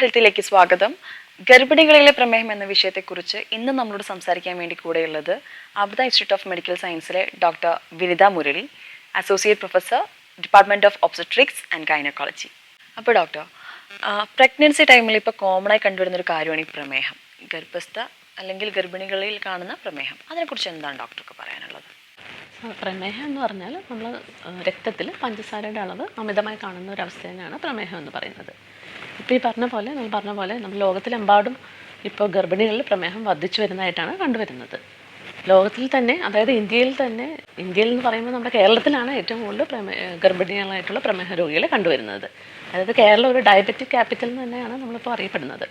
ഹെൽത്തിലേക്ക് സ്വാഗതം. ഗർഭിണികളിലെ പ്രമേഹം എന്ന വിഷയത്തെക്കുറിച്ച് ഇന്ന് നമ്മളോട് സംസാരിക്കാൻ വേണ്ടി കൂടെയുള്ളത് അബ്ദ institute of medical സയൻസിലെ doctor Vinitha Murali associate professor department of obstetrics and gynaecology. അപ്പോൾ ഡോക്ടർ പ്രഗ്നൻസി ടൈമിൽ ഇപ്പോൾ കോമൺ ആയി കണ്ടുവരുന്ന ഒരു കാര്യമാണ് ഈ പ്രമേഹം. ഗർഭസ്ഥ അല്ലെങ്കിൽ ഗർഭിണികളിൽ കാണുന്ന പ്രമേഹം. അതിനെക്കുറിച്ച് എന്താണ് ഡോക്ടർക്ക് പറയാനുള്ളത്? പ്രമേഹം എന്ന് പറഞ്ഞാൽ നമ്മൾ രക്തത്തിൽ പഞ്ചസാരയുടെ അളവ് അമിതമായി കാണുന്ന ഒരു അവസ്ഥ തന്നെയാണ് പ്രമേഹം എന്ന് പറയുന്നത്. ഇപ്പോൾ ഈ പറഞ്ഞ പോലെ നമ്മൾ പറഞ്ഞ പോലെ നമ്മൾ ലോകത്തിലെമ്പാടും ഇപ്പോൾ ഗർഭിണികളിൽ പ്രമേഹം വർദ്ധിച്ചു വരുന്നതായിട്ടാണ് കണ്ടുവരുന്നത്. ലോകത്തിൽ തന്നെ അതായത് ഇന്ത്യയിൽ തന്നെ ഇന്ത്യയിൽ എന്ന് പറയുമ്പോൾ നമ്മുടെ കേരളത്തിലാണ് ഏറ്റവും കൂടുതൽ പ്രമേ ഗർഭിണികളായിട്ടുള്ള പ്രമേഹ രോഗികളെ കണ്ടുവരുന്നത്. അതായത് കേരളം ഒരു ഡയബറ്റിക് ക്യാപിറ്റൽ എന്ന് തന്നെയാണ് നമ്മളിപ്പോൾ അറിയപ്പെടുന്നത്.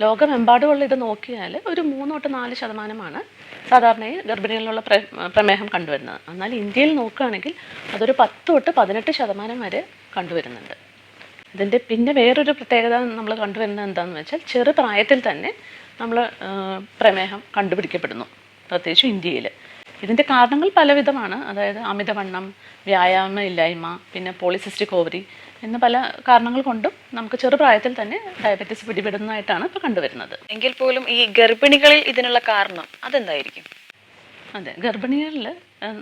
ലോകമെമ്പാടുമുള്ള ഇത് നോക്കിയാൽ ഒരു മൂന്ന് തൊട്ട് നാല് ശതമാനമാണ് സാധാരണയായി ഗർഭിണികളിലുള്ള പ്ര- പ്രമേഹം കണ്ടുവരുന്നത്. എന്നാൽ ഇന്ത്യയിൽ നോക്കുകയാണെങ്കിൽ അതൊരു പത്ത് തൊട്ട് പതിനെട്ട് ശതമാനം വരെ കണ്ടുവരുന്നുണ്ട്. ഇതിന്റെ പിന്നെ വേറൊരു പ്രത്യേകത നമ്മൾ കണ്ടുവരുന്നത് എന്താണെന്ന് വെച്ചാൽ ചെറു പ്രായത്തിൽ തന്നെ നമ്മൾ പ്രമേഹം കണ്ടുപിടിക്കപ്പെടുന്നു പ്രത്യേകിച്ച് ഇന്ത്യയിൽ ഇതിന്റെ കാരണങ്ങൾ പലവിധമാണ്. അതായത് അമിതവണ്ണം വ്യായാമ ഇല്ലായ്മ പിന്നെ പോളിസിസ്റ്റിക് ഓവറി എന്ന പല കാരണങ്ങൾ കൊണ്ടും നമുക്ക് ചെറുപ്രായത്തിൽ തന്നെ ഡയബറ്റീസ് പിടിപെടുന്നതായിട്ടാണ് ഇപ്പോൾ കണ്ടുവരുന്നത്. എങ്കിൽ പോലും ഈ ഗർഭിണികളിൽ ഇതിനുള്ള കാരണം അതെന്തായിരിക്കും? അതെ ഗർഭിണികളിൽ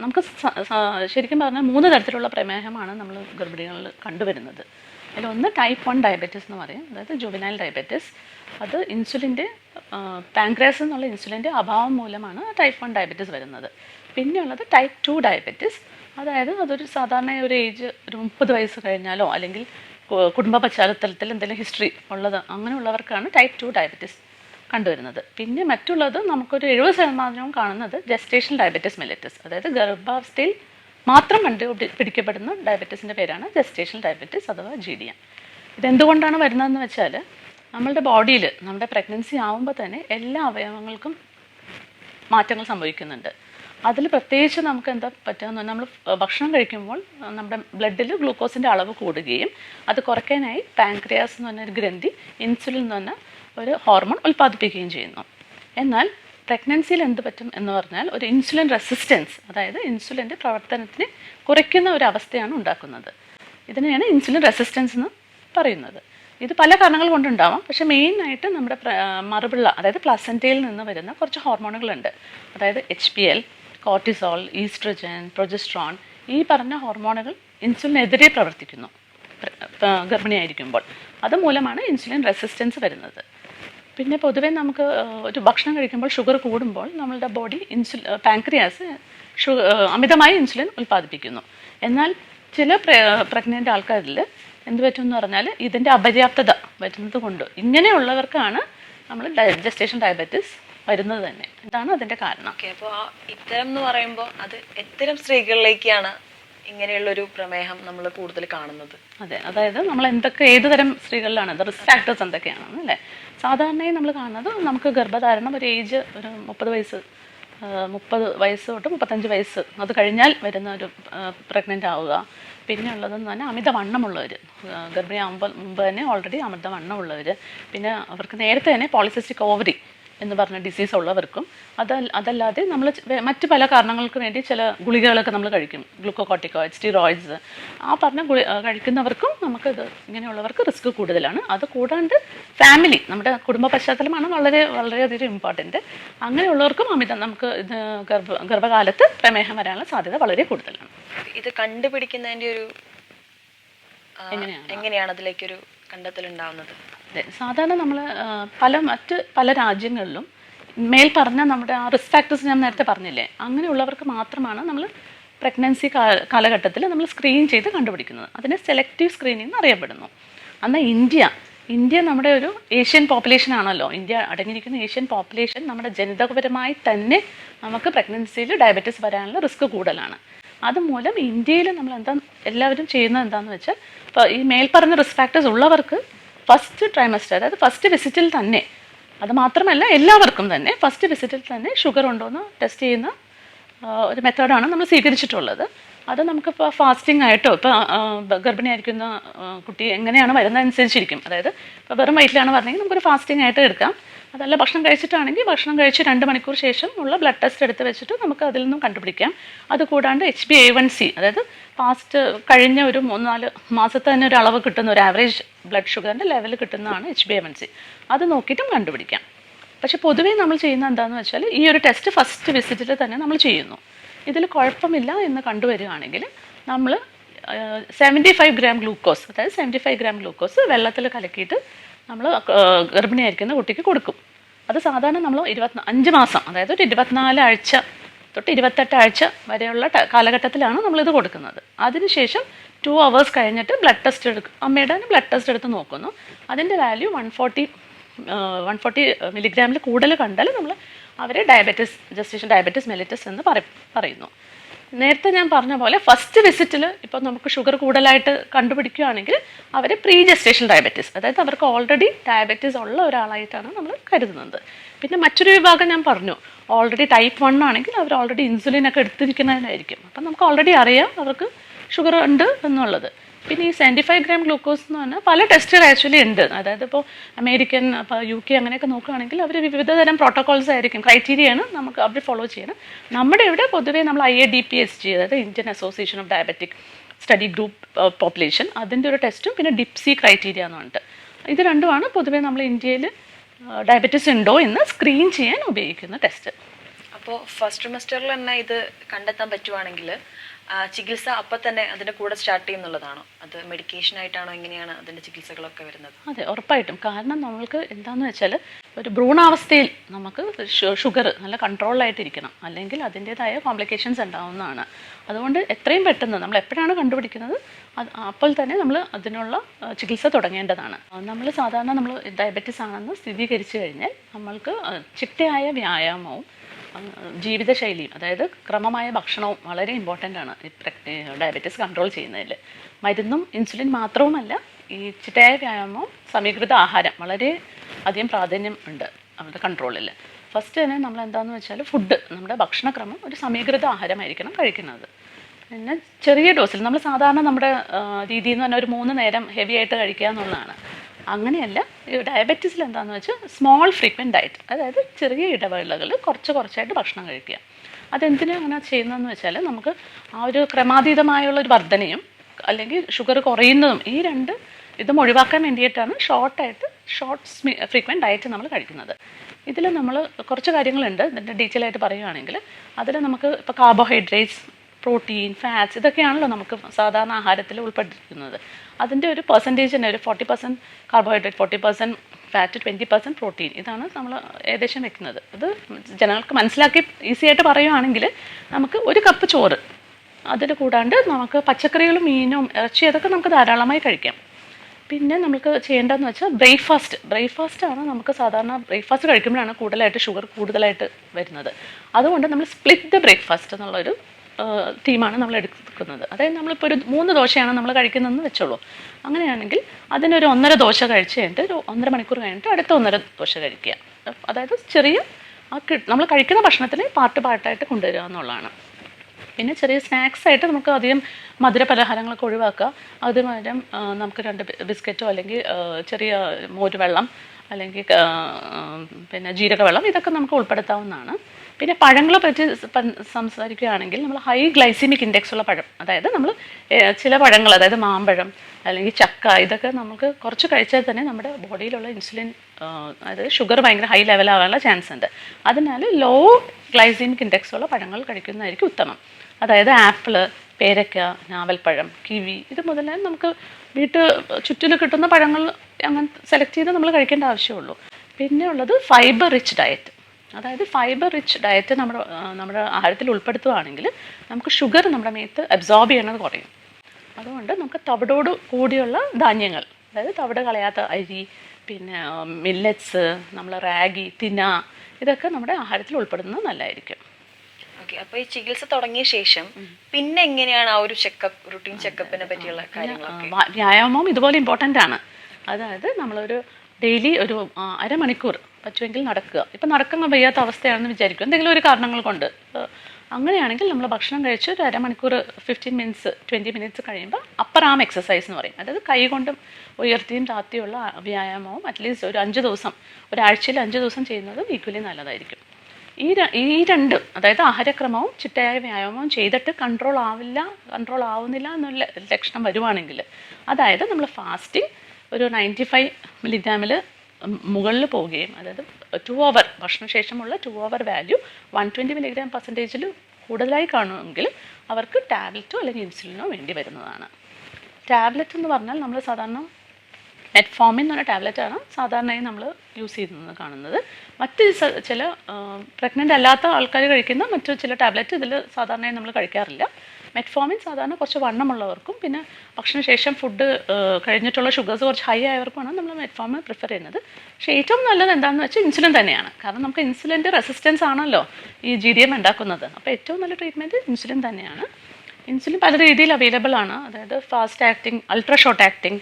നമുക്ക് ശരിക്കും പറഞ്ഞാൽ മൂന്ന് തരത്തിലുള്ള പ്രമേഹമാണ് നമ്മൾ ഗർഭിണികളിൽ കണ്ടുവരുന്നത്. അതിലൊന്ന് ടൈപ്പ് വൺ ഡയബറ്റീസ് എന്ന് പറയും. അതായത് ജുവനൈൽ ഡയബറ്റീസ് അത് ഇൻസുലിന്റെ പാൻക്രാസ് എന്നുള്ള ഇൻസുലിന്റെ അഭാവം മൂലമാണ് ടൈപ്പ് വൺ ഡയബറ്റീസ് വരുന്നത്. പിന്നെയുള്ളത് ടൈപ്പ് ടു ഡയബറ്റീസ് അതായത് അതൊരു സാധാരണ ഒരു ഏജ് ഒരു മുപ്പത് വയസ്സ് കഴിഞ്ഞാലോ അല്ലെങ്കിൽ കുടുംബ പശ്ചാത്തലത്തിൽ എന്തെങ്കിലും ഹിസ്റ്ററി ഉള്ളത് അങ്ങനെയുള്ളവർക്കാണ് ടൈപ്പ് ടു ഡയബറ്റീസ് കണ്ടുവരുന്നത്. പിന്നെ മറ്റുള്ളത് നമുക്കൊരു എഴുപത് ശതമാനവും കാണുന്നത് ജസ്റ്റേഷൻ ഡയബറ്റിസ് മെലറ്റസ് അതായത് ഗർഭാവസ്ഥയിൽ മാത്രം കണ്ടു പിടിക്കപ്പെടുന്ന ഡയബറ്റീസിന്റെ പേരാണ് ജസ്റ്റേഷൻ ഡയബറ്റീസ് അഥവാ ജി ഡി എം ഇതെന്തുകൊണ്ടാണ് വരുന്നതെന്ന് വെച്ചാൽ നമ്മളുടെ ബോഡിയിൽ നമ്മുടെ പ്രഗ്നൻസി ആവുമ്പോൾ തന്നെ എല്ലാ അവയവങ്ങൾക്കും മാറ്റങ്ങൾ സംഭവിക്കുന്നുണ്ട്. അതിൽ പ്രത്യേകിച്ച് നമുക്ക് എന്താ പറ്റുക നമ്മൾ ഭക്ഷണം കഴിക്കുമ്പോൾ നമ്മുടെ ബ്ലഡിൽ ഗ്ലൂക്കോസിന്റെ അളവ് കൂടുകയും അത് കുറയ്ക്കാനായി പാൻക്രിയാസ് എന്ന് പറഞ്ഞ ഒരു ഗ്രന്ഥി ഇൻസുലിൻ എന്ന് പറഞ്ഞ ഒരു ഹോർമോൺ ഉൽപ്പാദിപ്പിക്കുകയും ചെയ്യുന്നു. എന്നാൽ പ്രഗ്നൻസിയിൽ എന്ത് പറ്റും എന്ന് പറഞ്ഞാൽ ഒരു ഇൻസുലിൻ റെസിസ്റ്റൻസ് അതായത് ഇൻസുലിന്റെ പ്രവർത്തനത്തിന് കുറയ്ക്കുന്ന ഒരു അവസ്ഥയാണ് ഉണ്ടാക്കുന്നത്. ഇതിനെയാണ് ഇൻസുലിൻ റെസിസ്റ്റൻസ് എന്ന് പറയുന്നത്. ഇത് പല കാരണങ്ങൾ കൊണ്ടുണ്ടാവാം. പക്ഷേ മെയിനായിട്ട് നമ്മുടെ മറുപിള്ള അതായത് പ്ലസന്റയിൽ നിന്ന് വരുന്ന കുറച്ച് ഹോർമോണുകളുണ്ട്. അതായത് H P L cortisol oestrogen progesterone ഈ പറഞ്ഞ ഹോർമോണുകൾ ഇൻസുലിനെതിരെ പ്രവർത്തിക്കുന്നു. ഗർഭിണിയായിരിക്കുമ്പോൾ. അതുമൂലമാണ് ഇൻസുലിൻ റെസിസ്റ്റൻസ് വരുന്നത്. പിന്നെ പൊതുവെ നമുക്ക് ഒരു ഭക്ഷണം കഴിക്കുമ്പോൾ ഷുഗർ കൂടുമ്പോൾ നമ്മളുടെ ബോഡി ഇൻസുലിൻ പാൻക്രിയാസ് ഷുഗർ അമിതമായി ഇൻസുലിൻ ഉൽപ്പാദിപ്പിക്കുന്നു. എന്നാൽ ചില പ്രഗ്നന്റ് ആൾക്കാരിൽ എന്ത് പറ്റും എന്ന് പറഞ്ഞാൽ ഇതിന്റെ അപര്യാപ്തത വരുന്നത് കൊണ്ട്. ഇങ്ങനെയുള്ളവർക്കാണ് നമ്മൾ ജസ്റ്റേഷൻ ഡയബറ്റിസ് വരുന്നത് തന്നെ. ഇതാണ് അതിന്റെ കാരണം. ഓക്കെ അപ്പോൾ ഇത്തരം എന്ന് പറയുമ്പോൾ അത് എത്തരം സ്ത്രീകളിലേക്കാണ് ഇങ്ങനെയുള്ളൊരു പ്രമേഹം നമ്മൾ കൂടുതൽ കാണുന്നത്. അതെ അതായത് നമ്മൾ എന്തൊക്കെ ഏത് തരം സ്ത്രീകളിലാണ് അത് റിസ്ക് ഫാക്ടേഴ്സ് എന്തൊക്കെയാണെന്ന് അല്ലേ? സാധാരണയായി നമ്മൾ കാണുന്നത് നമുക്ക് ഗർഭധാരണം ഒരു ഏജ് ഒരു മുപ്പത് വയസ്സ് മുപ്പത് വയസ്സ് തൊട്ട് മുപ്പത്തഞ്ച് വയസ്സ്. അത് കഴിഞ്ഞാൽ വരുന്ന ഒരു പ്രഗ്നന്റ് ആവുക. പിന്നെ ഉള്ളതെന്ന് പറഞ്ഞാൽ അമിതവണ്ണമുള്ളവർ ഗർഭിണിയാകുമ്പോൾ മുമ്പ് തന്നെ ഓൾറെഡി അമിതവണ്ണമുള്ളവർ പിന്നെ അവർക്ക് നേരത്തെ തന്നെ പോളിസിസ്റ്റിക് ഓവറി എന്ന് പറഞ്ഞ ഡിസീസ് ഉള്ളവർക്കും. അത് അതല്ലാതെ നമ്മൾ മറ്റ് പല കാരണങ്ങൾക്ക് വേണ്ടി ചില ഗുളികകളൊക്കെ നമ്മൾ കഴിക്കും. ഗ്ലൂക്കോകോട്ടിക്കോയിഡ് സ്റ്റിറോയിഡ്സ് ആ പറഞ്ഞ ഗുളി കഴിക്കുന്നവർക്കും നമുക്കത് ഇങ്ങനെയുള്ളവർക്ക് റിസ്ക് കൂടുതലാണ്. അത് കൂടാണ്ട് ഫാമിലി നമ്മുടെ കുടുംബ പശ്ചാത്തലമാണ് വളരെ വളരെയധികം ഇമ്പോർട്ടന്റ് അങ്ങനെയുള്ളവർക്കും അമിതം നമുക്ക് ഇത് ഗർഭ ഗർഭകാലത്ത് പ്രമേഹം വരാനുള്ള സാധ്യത വളരെ കൂടുതലാണ്. ഇത് കണ്ടുപിടിക്കുന്നതിന്റെ ഒരു എങ്ങനെയാണ്? എങ്ങനെയാണ് അതിലേക്കൊരു അതെ സാധാരണ നമ്മൾ പല മറ്റ് പല രാജ്യങ്ങളിലും മേൽ പറഞ്ഞ നമ്മുടെ ആ റിസ്ക് ഫാക്ടേഴ്സ് ഞാൻ നേരത്തെ പറഞ്ഞില്ലേ? അങ്ങനെയുള്ളവർക്ക് മാത്രമാണ് നമ്മൾ പ്രഗ്നൻസി കാലഘട്ടത്തിൽ നമ്മൾ സ്ക്രീൻ ചെയ്ത് കണ്ടുപിടിക്കുന്നത്. അതിനെ സെലക്റ്റീവ് സ്ക്രീനിങ് എന്ന് അറിയപ്പെടുന്നു. എന്നാൽ ഇന്ത്യ ഇന്ത്യ നമ്മുടെ ഒരു ഏഷ്യൻ പോപ്പുലേഷൻ ആണല്ലോ. ഇന്ത്യ അടങ്ങിയിരിക്കുന്ന ഏഷ്യൻ പോപ്പുലേഷൻ നമ്മുടെ ജനിതകപരമായി തന്നെ നമുക്ക് പ്രഗ്നൻസിയിൽ ഡയബറ്റീസ് വരാനുള്ള റിസ്ക് കൂടുതലാണ്. അതുമൂലം ഇന്ത്യയിൽ നമ്മൾ എന്താ എല്ലാവരും ചെയ്യുന്നത് എന്താണെന്ന് വെച്ചാൽ ഇപ്പോൾ ഈ മേൽപ്പറഞ്ഞ റിസ്ക് ഫാക്ടേഴ്സ് ഉള്ളവർക്ക് ഫസ്റ്റ് ട്രൈമസ്റ്റർ അതായത് ഫസ്റ്റ് വിസിറ്റിൽ തന്നെ അത് മാത്രമല്ല എല്ലാവർക്കും തന്നെ ഫസ്റ്റ് വിസിറ്റിൽ തന്നെ ഷുഗർ ഉണ്ടോ എന്ന് ടെസ്റ്റ് ചെയ്യുന്ന ഒരു മെത്തേഡാണ് നമ്മൾ സ്വീകരിച്ചിട്ടുള്ളത്. അത് നമുക്കിപ്പോൾ ഫാസ്റ്റിംഗ് ആയിട്ടോ ഇപ്പോൾ ഗർഭിണിയായിരിക്കുന്ന കുട്ടി എങ്ങനെയാണ് വരുന്നതനുസരിച്ചിരിക്കും. അതായത് ഇപ്പോൾ വെറും വയറ്റിലാണ് പറഞ്ഞെങ്കിൽ നമുക്കൊരു ഫാസ്റ്റിംഗ് ആയിട്ട് എടുക്കാം. അതല്ല ഭക്ഷണം കഴിച്ചിട്ടാണെങ്കിൽ ഭക്ഷണം കഴിച്ച് രണ്ട് മണിക്കൂർ ശേഷം ഉള്ള ബ്ലഡ് ടെസ്റ്റ് എടുത്ത് വെച്ചിട്ട് നമുക്ക് അതിൽ നിന്നും കണ്ടുപിടിക്കാം. അതുകൂടാണ്ട് H B A one C അതായത് ഫാസ്റ്റ് കഴിഞ്ഞ ഒരു മൂന്ന് നാല് മാസത്തെ തന്നെ ഒരു അളവ് കിട്ടുന്ന ഒരു ആവറേജ് ബ്ലഡ് ഷുഗറിന്റെ ലെവൽ കിട്ടുന്നതാണ് H B A one C അത് നോക്കിയിട്ടും കണ്ടുപിടിക്കാം. പക്ഷെ പൊതുവേ നമ്മൾ ചെയ്യുന്ന എന്താണെന്ന് വെച്ചാൽ ഈ ഒരു ടെസ്റ്റ് ഫസ്റ്റ് വിസിറ്റിൽ തന്നെ നമ്മൾ ചെയ്യുന്നു. ഇതിൽ കുഴപ്പമില്ല എന്ന് കണ്ടുവരികയാണെങ്കിൽ നമ്മൾ സെവന്റി ഫൈവ് ഗ്രാം ഗ്ലൂക്കോസ് അതായത് സെവന്റി ഫൈവ് ഗ്രാം ഗ്ലൂക്കോസ് വെള്ളത്തിൽ കലക്കിയിട്ട് നമ്മൾ ഗർഭിണിയായിരിക്കുന്ന കുട്ടിക്ക് കൊടുക്കും. അത് സാധാരണ നമ്മൾ ഇരുപത്തി അഞ്ച് മാസം അതായത് ഒരു ഇരുപത്തിനാല് ആഴ്ച തൊട്ട് ഇരുപത്തെട്ട് ആഴ്ച വരെയുള്ള കാലഘട്ടത്തിലാണ് നമ്മളിത് കൊടുക്കുന്നത്. അതിനുശേഷം ടു അവേഴ്സ് കഴിഞ്ഞിട്ട് ബ്ലഡ് ടെസ്റ്റ് എടുക്കും അമ്മയുടെ തന്നെ ബ്ലഡ് ടെസ്റ്റ് എടുത്ത് നോക്കുന്നു. അതിന്റെ value one forty one forty മില്ലിഗ്രാമിൽ കൂടുതൽ കണ്ടാൽ നമ്മൾ അവരെ ഡയബറ്റിസ് ജസ്റ്റിഷൻ ഡയബറ്റിസ് മെലിറ്റസ് എന്ന് പറ പറയുന്നു. നേരത്തെ ഞാൻ പറഞ്ഞ പോലെ ഫസ്റ്റ് വിസിറ്റിൽ ഇപ്പോൾ നമുക്ക് ഷുഗർ കൂടുതലായിട്ട് കണ്ടുപിടിക്കുകയാണെങ്കിൽ അവർ പ്രീ ജസ്റ്റേഷൻ ഡയബറ്റിസ് അതായത് അവർക്ക് ഓൾറെഡി ഡയബറ്റിസ് ഉള്ള ഒരാളായിട്ടാണ് നമ്മൾ കരുതുന്നത്. പിന്നെ മറ്റൊരു വിഭാഗം ഞാൻ പറഞ്ഞു ഓൾറെഡി ടൈപ്പ് വൺ ആണെങ്കിൽ അവർ ഓൾറെഡി ഇൻസുലിൻ ഒക്കെ എടുത്തിരിക്കുന്നതിനായിരിക്കും. അപ്പം നമുക്ക് ഓൾറെഡി അറിയാം അവർക്ക് ഷുഗർ ഉണ്ട് എന്നുള്ളത്. പിന്നെ ഈ സെവന്റി ഫൈവ് ഗ്രാം ഗ്ലൂക്കോസ് എന്ന് പറഞ്ഞാൽ പല ടെസ്റ്റുകൾ ആക്ച്വലി ഉണ്ട്. അതായത് ഇപ്പോൾ അമേരിക്കൻ അപ്പോൾ യു കെ അങ്ങനെയൊക്കെ നോക്കുകയാണെങ്കിൽ അവർ വിവിധ തരം പ്രോട്ടോകോൾസ് ആയിരിക്കും. ക്രൈറ്റീരിയയാണ് നമുക്ക് അവർ ഫോളോ ചെയ്യണം നമ്മുടെ ഇവിടെ പൊതുവേ നമ്മൾ I A D P S G അതായത് Indian association of diabetic study group population അതിന്റെ ഒരു ടെസ്റ്റും പിന്നെ ഡിപ്സി ക്രൈറ്റീരിയ എന്ന് പറഞ്ഞിട്ട് ഇത് രണ്ടുമാണ് പൊതുവേ നമ്മൾ ഇന്ത്യയിൽ ഡയബറ്റിസ് ഉണ്ടോ എന്ന് സ്ക്രീൻ ചെയ്യാൻ ഉപയോഗിക്കുന്ന ടെസ്റ്റ് അപ്പോൾ ഫസ്റ്റ് സെമസ്റ്ററിൽ തന്നെ ഇത് കണ്ടെത്താൻ പറ്റുവാണെങ്കിൽ ചികിത്സ അപ്പം തന്നെ അതിന്റെ കൂടെ സ്റ്റാർട്ട് ചെയ്യുന്നുള്ളതാണോ? അത് മെഡിക്കേഷൻ ആയിട്ടാണോ എങ്ങനെയാണ് അതിന്റെ ചികിത്സകളൊക്കെ വരുന്നത്? അതെ ഉറപ്പായിട്ടും. കാരണം നമ്മൾക്ക് എന്താണെന്ന് വെച്ചാൽ ഒരു ഭ്രൂണാവസ്ഥയിൽ നമുക്ക് ഷുഗർ നല്ല കൺട്രോളായിട്ടിരിക്കണം അല്ലെങ്കിൽ അതിന്റെതായ കോംപ്ലിക്കേഷൻസ് ഉണ്ടാവുന്നതാണ്. അതുകൊണ്ട് എത്രയും പെട്ടെന്ന് നമ്മൾ എപ്പോഴാണ് കണ്ടുപിടിക്കുന്നത് അപ്പോൾ തന്നെ നമ്മൾ അതിനുള്ള ചികിത്സ തുടങ്ങേണ്ടതാണ്. നമ്മൾ സാധാരണ നമ്മൾ ഡയബറ്റിസ് ആണെന്ന് സ്ഥിരീകരിച്ചു കഴിഞ്ഞാൽ നമ്മൾക്ക് ചിട്ടയായ വ്യായാമവും ജീവിതശൈലിയും അതായത് ക്രമമായ ഭക്ഷണവും വളരെ ഇമ്പോർട്ടന്റ് ആണ് ഈ ഡയബറ്റീസ് കൺട്രോൾ ചെയ്യുന്നതിൽ മരുന്നും ഇൻസുലിൻ മാത്രവുമല്ല ഈ ചിട്ടയായ വ്യായാമവും സമീകൃത ആഹാരം വളരെ അധികം പ്രാധാന്യം ഉണ്ട് അവരുടെ കൺട്രോളിൽ ഫസ്റ്റ് തന്നെ നമ്മൾ എന്താണെന്ന് വെച്ചാൽ ഫുഡ് നമ്മുടെ ഭക്ഷണക്രമം ഒരു സമീകൃത ആഹാരമായിരിക്കണം കഴിക്കുന്നത്. പിന്നെ ചെറിയ ഡോസിൽ നമ്മൾ സാധാരണ നമ്മുടെ രീതിയിൽ നിന്ന് തന്നെ ഒരു മൂന്ന് നേരം ഹെവി ആയിട്ട് കഴിക്കുക എന്നുള്ളതാണ്. അങ്ങനെയല്ല ഡയബറ്റീസിൽ എന്താണെന്ന് വെച്ചാൽ സ്മോൾ ഫ്രീക്വന്റ് ഡയറ്റ് അതായത് ചെറിയ ഇടവേളകളിൽ കുറച്ച് കുറച്ചായിട്ട് ഭക്ഷണം കഴിക്കുക. അതെന്തിനാണ് അങ്ങനെ ചെയ്യുന്നതെന്ന് വെച്ചാൽ നമുക്ക് ആ ഒരു ക്രമാതീതമായുള്ള ഒരു വർധനയും അല്ലെങ്കിൽ ഷുഗർ കുറയുന്നതും ഈ രണ്ട് ഇതും ഒഴിവാക്കാൻ വേണ്ടിയിട്ടാണ് ഷോർട്ടായിട്ട് ഷോർട്ട് ഫ്രീക്വന്റ് ഡയറ്റ് നമ്മൾ കഴിക്കുന്നത്. ഇതിൽ നമ്മൾ കുറച്ച് കാര്യങ്ങളുണ്ട്. ഇതിന്റെ ഡീറ്റെയിൽ ആയിട്ട് പറയുകയാണെങ്കിൽ അതിൽ നമുക്ക് ഇപ്പോൾ കാർബോഹൈഡ്രേറ്റ്സ് പ്രോട്ടീൻ ഫാറ്റ്സ് ഇതൊക്കെയാണല്ലോ നമുക്ക് സാധാരണ ആഹാരത്തിൽ ഉൾപ്പെട്ടിരിക്കുന്നത്. അതിന്റെ ഒരു പെർസെന്റേജ് തന്നെ ഒരു forty percent carbohydrate forty percent fat twenty percent protein ഇതാണ് നമ്മൾ ഏകദേശം വെക്കുന്നത്. അത് ജനങ്ങൾക്ക് മനസ്സിലാക്കി ഈസി ആയിട്ട് പറയുവാണെങ്കിൽ നമുക്ക് ഒരു കപ്പ് ചോറ് അതിൽ കൂടാണ്ട് നമുക്ക് പച്ചക്കറികളും മീനും ഇറച്ചി അതൊക്കെ നമുക്ക് ധാരാളമായി കഴിക്കാം. പിന്നെ നമുക്ക് ചെയ്യേണ്ടതെന്ന് വെച്ചാൽ ബ്രേക്ക്ഫാസ്റ്റ് ബ്രേക്ക്ഫാസ്റ്റ് ആണ് നമുക്ക് സാധാരണ ബ്രേക്ക്ഫാസ്റ്റ് കഴിക്കുമ്പോഴാണ് കൂടുതലായിട്ട് ഷുഗർ കൂടുതലായിട്ട് വരുന്നത്. അതുകൊണ്ട് നമ്മൾ സ്പ്ലിറ്റ് ദ ബ്രേക്ക്ഫാസ്റ്റ് എന്നുള്ളൊരു തീമാണ് നമ്മൾ എടുക്കുന്നത്. അതായത് നമ്മളിപ്പോൾ ഒരു മൂന്ന് ദോശയാണ് നമ്മൾ കഴിക്കുന്നതെന്ന് വെച്ചോളൂ. അങ്ങനെയാണെങ്കിൽ അതിനൊരു ഒന്നര ദോശ കഴിച്ച് കഴിഞ്ഞിട്ട് ഒരു ഒന്നര മണിക്കൂർ കഴിഞ്ഞിട്ട് അടുത്ത ഒന്നര ദോശ കഴിക്കുക. അതായത് ചെറിയ ആ നമ്മൾ കഴിക്കുന്ന ഭക്ഷണത്തിന് പാർട്ട് പാർട്ടായിട്ട് കൊണ്ടുവരിക എന്നുള്ളതാണ്. പിന്നെ ചെറിയ സ്നാക്സ് ആയിട്ട് നമുക്ക് അധികം മധുര പലഹാരങ്ങളൊക്കെ ഒഴിവാക്കുക. അതിന് നമുക്ക് രണ്ട് ബിസ്ക്കറ്റോ അല്ലെങ്കിൽ ചെറിയ മോരുവെള്ളം അല്ലെങ്കിൽ പിന്നെ ജീരകവെള്ളം ഇതൊക്കെ നമുക്ക് ഉൾപ്പെടുത്താവുന്നതാണ്. പിന്നെ പഴങ്ങളെ പറ്റി സംസാരിക്കുകയാണെങ്കിൽ നമ്മൾ ഹൈ ഗ്ലൈസിമിക് ഇൻഡെക്സ് ഉള്ള പഴം അതായത് നമ്മൾ ചില പഴങ്ങൾ അതായത് മാമ്പഴം അല്ലെങ്കിൽ ചക്ക ഇതൊക്കെ നമുക്ക് കുറച്ച് കഴിച്ചാൽ തന്നെ നമ്മുടെ ബോഡിയിലുള്ള ഇൻസുലിൻ അതായത് ഷുഗർ ഭയങ്കര ഹൈ ലെവലാകാനുള്ള ചാൻസ് ഉണ്ട്. അതിനാൽ ലോ ഗ്ലൈസിമിക് ഇൻഡെക്സ് ഉള്ള പഴങ്ങൾ കഴിക്കുന്നതായിരിക്കും ഉത്തമം. അതായത് ആപ്പിൾ പേരക്ക നാവൽപ്പഴം കിവി ഇത് മുതലേ നമുക്ക് വീട്ട് ചുറ്റിൽ കിട്ടുന്ന പഴങ്ങൾ അങ്ങനെ സെലക്ട് ചെയ്ത് നമ്മൾ കഴിക്കേണ്ട ആവശ്യമുള്ളൂ. പിന്നെ ഉള്ളത് ഫൈബർ റിച്ച് ഡയറ്റ്. അതായത് ഫൈബർ റിച്ച് ഡയറ്റ് നമ്മൾ നമ്മുടെ ആഹാരത്തിൽ ഉൾപ്പെടുത്തുകയാണെങ്കിൽ നമുക്ക് ഷുഗർ നമ്മുടെ മേത്ത് അബ്സോർബ് ചെയ്യണത് കുറയും. അതുകൊണ്ട് നമുക്ക് തവിടോട് കൂടിയുള്ള ധാന്യങ്ങൾ അതായത് തവിട് കളയാത്ത അരി പിന്നെ മില്ലറ്റ്സ് നമ്മൾ റാഗി തിന ഇതൊക്കെ നമ്മുടെ ആഹാരത്തിൽ ഉൾപ്പെടുന്നത് നല്ലതായിരിക്കും. ഓക്കെ അപ്പോൾ ഈ ചികിത്സ തുടങ്ങിയ ശേഷം പിന്നെ എങ്ങനെയാണ് ആ ഒരു ചെക്കപ്പ് റുട്ടീൻ ചെക്കപ്പിനെ പറ്റിയുള്ള കാര്യങ്ങളൊക്കെ? ആ, വ്യായാമവും ഇതുപോലെ ഇമ്പോർട്ടന്റ് ആണ്. അതായത് നമ്മളൊരു ഡെയിലി ഒരു അരമണിക്കൂർ പറ്റുമെങ്കിൽ നടക്കുക. ഇപ്പം നടക്കാൻ വയ്യാത്ത അവസ്ഥയാണെന്ന് വിചാരിക്കും. എന്തെങ്കിലും ഒരു കാരണങ്ങൾ കൊണ്ട്. അങ്ങനെയാണെങ്കിൽ നമ്മൾ ഭക്ഷണം കഴിച്ച് ഒരു അരമണിക്കൂർ ഫിഫ്റ്റീൻ മിനിറ്റ്സ് ട്വന്റി മിനിറ്റ്സ് കഴിയുമ്പോൾ അപ്പർ ആം എക്സസൈസ് എന്ന് പറയും. അതായത് കൈ കൊണ്ടും ഉയർത്തിയും താത്തിയുള്ള വ്യായാമവും അറ്റ്ലീസ്റ്റ് ഒരു അഞ്ച് ദിവസം ഒരാഴ്ചയിൽ അഞ്ച് ദിവസം ചെയ്യുന്നതും ഈക്വലി നല്ലതായിരിക്കും. ഈ ഈ രണ്ട് അതായത് ആഹാരക്രമവും ചിട്ടയായ വ്യായാമവും ചെയ്തിട്ട് കൺട്രോൾ ആവില്ല കൺട്രോൾ ആവുന്നില്ല എന്നുള്ള ലക്ഷണം വരുവാണെങ്കിൽ അതായത് നമ്മൾ ഫാസ്റ്റിംഗ് ഒരു നയന്റി ഫൈവ് മില്ലിഗ്രാമിൽ മുകളിൽ പോവുകയും അതായത് two over ഭക്ഷണശേഷമുള്ള two hour value one twenty milligram പെർസെന്റേജിൽ കൂടുതലായി കാണുമെങ്കിൽ അവർക്ക് ടാബ്ലറ്റോ അല്ലെങ്കിൽ ഇൻസുലിനോ വേണ്ടി വരുന്നതാണ്. ടാബ്ലറ്റ് എന്ന് പറഞ്ഞാൽ നമ്മൾ സാധാരണ മെറ്റ്ഫോമിൻ എന്ന് പറഞ്ഞ ടാബ്ലറ്റാണ് സാധാരണയായി നമ്മൾ യൂസ് ചെയ്യുന്നത് കാണുന്നത്. മറ്റ് ചില പ്രഗ്നന്റ് അല്ലാത്ത ആൾക്കാർ കഴിക്കുന്ന മറ്റു ചില ടാബ്ലറ്റ് ഇതിൽ സാധാരണയായി നമ്മൾ കഴിക്കാറില്ല. മെറ്റ്ഫോമിൻ സാധാരണ കുറച്ച് വണ്ണമുള്ളവർക്കും പിന്നെ ഭക്ഷണശേഷം ഫുഡ് കഴിഞ്ഞിട്ടുള്ള ഷുഗേഴ്സ് കുറച്ച് ഹൈ ആയവർക്കുമാണ് നമ്മൾ മെറ്റ്ഫോമിൻ പ്രിഫർ ചെയ്യുന്നത്. പക്ഷേ ഏറ്റവും നല്ലത് എന്താണെന്ന് വെച്ചാൽ ഇൻസുലിൻ തന്നെയാണ്. കാരണം നമുക്ക് ഇൻസുലിന്റെ റെസിസ്റ്റൻസ് ആണല്ലോ ഈ ജി ഡി എം ഉണ്ടാക്കുന്നത്. അപ്പോൾ ഏറ്റവും നല്ല ട്രീറ്റ്മെന്റ് ഇൻസുലിൻ തന്നെയാണ്. ഇൻസുലിൻ പല രീതിയിൽ അവൈലബിൾ ആണ്. അതായത് fast acting ultra short acting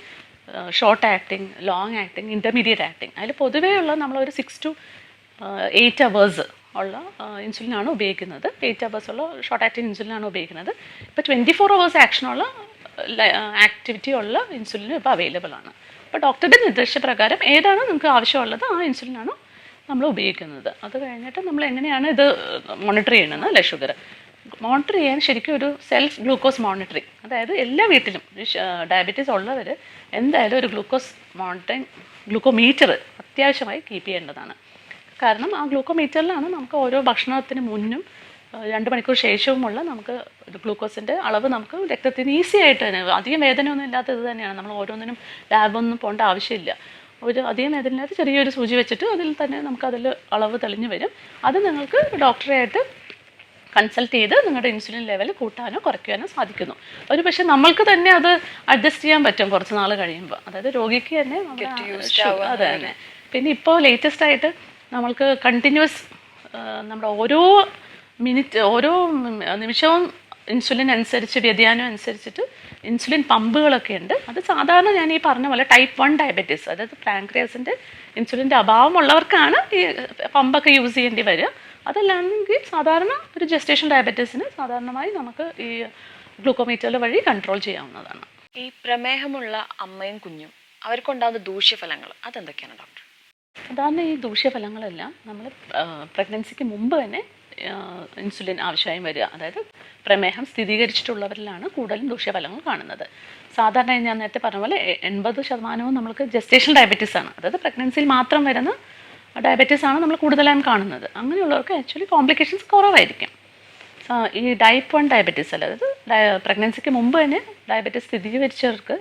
short acting long acting intermediate acting അതിൽ പൊതുവേ ഉള്ള നമ്മളൊരു സിക്സ് ടു എയ്റ്റ് അവേഴ്സ് ഉള്ള ഇൻസുലിനാണ് ഉപയോഗിക്കുന്നത്. എയ്റ്റ് അവേഴ്സ് ഉള്ള ഷോർട്ട് ആക്ടിങ് ഇൻസുലിനാണ് ഉപയോഗിക്കുന്നത്. ഇപ്പോൾ ട്വന്റി ഫോർ അവേഴ്സ് ആക്ഷനുള്ള ആക്ടിവിറ്റി ഉള്ള ഇൻസുലിനും ഇപ്പോൾ അവൈലബിൾ ആണ്. അപ്പോൾ ഡോക്ടറുടെ നിർദ്ദേശപ്രകാരം ഏതാണ് നിങ്ങൾക്ക് ആവശ്യമുള്ളത് ആ ഇൻസുലിനാണ് നമ്മൾ ഉപയോഗിക്കുന്നത്. അത് കഴിഞ്ഞിട്ട് നമ്മൾ എങ്ങനെയാണ് ഇത് മോണിറ്റർ ചെയ്യുന്നത് അല്ലേ ഷുഗർ മോണിറ്റർ ചെയ്യാൻ ശരിക്കും ഒരു സെൽഫ് ഗ്ലൂക്കോസ് മോണിറ്ററിങ് അതായത് എല്ലാ വീട്ടിലും ഡയബറ്റീസ് ഉള്ളവർ എന്തായാലും ഒരു ഗ്ലൂക്കോസ് മോണിറ്ററിങ് ഗ്ലൂക്കോമീറ്റർ അത്യാവശ്യമായി കീപ്പ് ചെയ്യേണ്ടതാണ്. കാരണം ആ ഗ്ലൂക്കോമീറ്ററിലാണ് നമുക്ക് ഓരോ ഭക്ഷണത്തിന് മുന്നും രണ്ട് മണിക്കൂർ ശേഷവുമുള്ള നമുക്ക് ഗ്ലൂക്കോസിന്റെ അളവ് നമുക്ക് രക്തത്തിന് ഈസി ആയിട്ട് തന്നെ അധികം വേദനയൊന്നും ഇല്ലാത്ത ഇത് തന്നെയാണ്. നമ്മൾ ഓരോന്നിനും ലാബൊന്നും പോകേണ്ട ആവശ്യമില്ല. ഒരു അധികം വേദനയില്ലാത്ത ചെറിയൊരു സൂചി വെച്ചിട്ട് അതിൽ തന്നെ നമുക്ക് അതിൽ അളവ് തെളിഞ്ഞു വരും. അത് നിങ്ങൾക്ക് ഡോക്ടറായിട്ട് കൺസൾട്ട് ചെയ്ത് നിങ്ങളുടെ ഇൻസുലിൻ ലെവൽ കൂട്ടാനോ കുറയ്ക്കാനോ സാധിക്കുന്നു. ഒരു പക്ഷേ നമ്മൾക്ക് തന്നെ അത് അഡ്ജസ്റ്റ് ചെയ്യാൻ പറ്റും കുറച്ച് നാൾ കഴിയുമ്പോൾ. അതായത് രോഗിക്ക് തന്നെ അതെ തന്നെ പിന്നെ ഇപ്പോൾ ലേറ്റസ്റ്റ് ആയിട്ട് നമ്മൾക്ക് കണ്ടിന്യൂസ് നമ്മുടെ ഓരോ മിനിറ്റ് ഓരോ നിമിഷവും ഇൻസുലിൻ അനുസരിച്ച് വ്യതിയാനം അനുസരിച്ചിട്ട് ഇൻസുലിൻ പമ്പുകളൊക്കെ ഉണ്ട്. അത് സാധാരണ ഞാൻ ഈ പറഞ്ഞ പോലെ ടൈപ്പ് വൺ ഡയബറ്റീസ് അതായത് പാൻക്രിയാസിന്റെ ഇൻസുലിന്റെ അഭാവമുള്ളവർക്കാണ് ഈ പമ്പൊക്കെ യൂസ് ചെയ്യേണ്ടി വരിക. അതല്ലാണെങ്കിൽ സാധാരണ ഒരു ജസ്റ്റേഷൻ ഡയബറ്റീസിന് സാധാരണമായി നമുക്ക് ഈ ഗ്ലൂക്കോമീറ്റർ വഴി കൺട്രോൾ ചെയ്യാവുന്നതാണ്. ഈ പ്രമേഹമുള്ള അമ്മയും കുഞ്ഞും അവർക്കുണ്ടാകുന്ന ദൂഷ്യഫലങ്ങൾ അതെന്തൊക്കെയാണ് ഡോക്ടർ സാധാരണ ഈ ദൂഷ്യഫലങ്ങളെല്ലാം നമ്മൾ പ്രഗ്നൻസിക്ക് മുമ്പ് തന്നെ ഇൻസുലിൻ ആവശ്യമായും വരിക. അതായത് പ്രമേഹം സ്ഥിരീകരിച്ചിട്ടുള്ളവരിലാണ് കൂടുതലും ദൂഷ്യഫലങ്ങൾ കാണുന്നത്. സാധാരണ ഞാൻ നേരത്തെ പറഞ്ഞ പോലെ എൺപത് ശതമാനവും നമ്മൾക്ക് ജസ്റ്റേഷൻ ഡയബറ്റീസ് ആണ്. അതായത് പ്രഗ്നൻസിയിൽ മാത്രം വരുന്ന ഡയബറ്റീസ് ആണ് നമ്മൾ കൂടുതലായും കാണുന്നത്. അങ്ങനെയുള്ളവർക്ക് ആക്ച്വലി കോംപ്ലിക്കേഷൻസ് കുറവായിരിക്കും. ഈ ടൈപ്പ് വൺ ഡയബറ്റീസ് അതായത് പ്രഗ്നൻസിക്ക് മുമ്പ് തന്നെ ഡയബറ്റീസ് സ്ഥിരീകരിച്ചവർക്ക്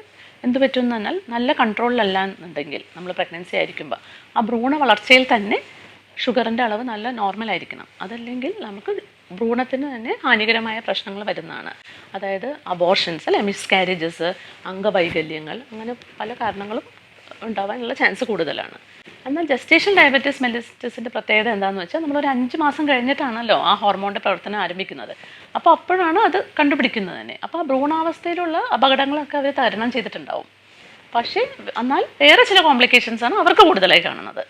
എന്ത് പറ്റുമെന്ന് പറഞ്ഞാൽ നല്ല കൺട്രോളിലല്ല എന്നുണ്ടെങ്കിൽ നമ്മൾ പ്രഗ്നൻസി ആയിരിക്കുമ്പോൾ ആ ഭ്രൂണ വളർച്ചയിൽ തന്നെ ഷുഗറിന്റെ അളവ് നല്ല നോർമൽ ആയിരിക്കണം. അതല്ലെങ്കിൽ നമുക്ക് ഭ്രൂണത്തിന് തന്നെ ഹാനികരമായ പ്രശ്നങ്ങൾ വരുന്നതാണ്. അതായത് അബോർഷൻസ് അല്ലെ? മിസ്കാരേജസ് അംഗവൈകല്യങ്ങൾ അങ്ങനെ പല കാരണങ്ങളും ഉണ്ടാവാനുള്ള ചാൻസ് കൂടുതലാണ്. എന്നാൽ ജസ്റ്റേഷൻ ഡയബറ്റീസ് മെലിറ്റസിന്റെ പ്രത്യേകത എന്താണെന്ന് വെച്ചാൽ നമ്മളൊരു അഞ്ച് മാസം കഴിഞ്ഞിട്ടാണല്ലോ ആ ഹോർമോണിന്റെ പ്രവർത്തനം ആരംഭിക്കുന്നത്. അപ്പോൾ അപ്പോഴാണ് അത് കണ്ടുപിടിക്കുന്നത് തന്നെ. അപ്പോൾ ആ ഭ്രൂണാവസ്ഥയിലുള്ള അപകടങ്ങളൊക്കെ അവർ തരണം ചെയ്തിട്ടുണ്ടാവും. പക്ഷേ എന്നാൽ വേറെ ചില കോംപ്ലിക്കേഷൻസ് ആണ് അവർക്ക് കൂടുതലായി കാണുന്നത്.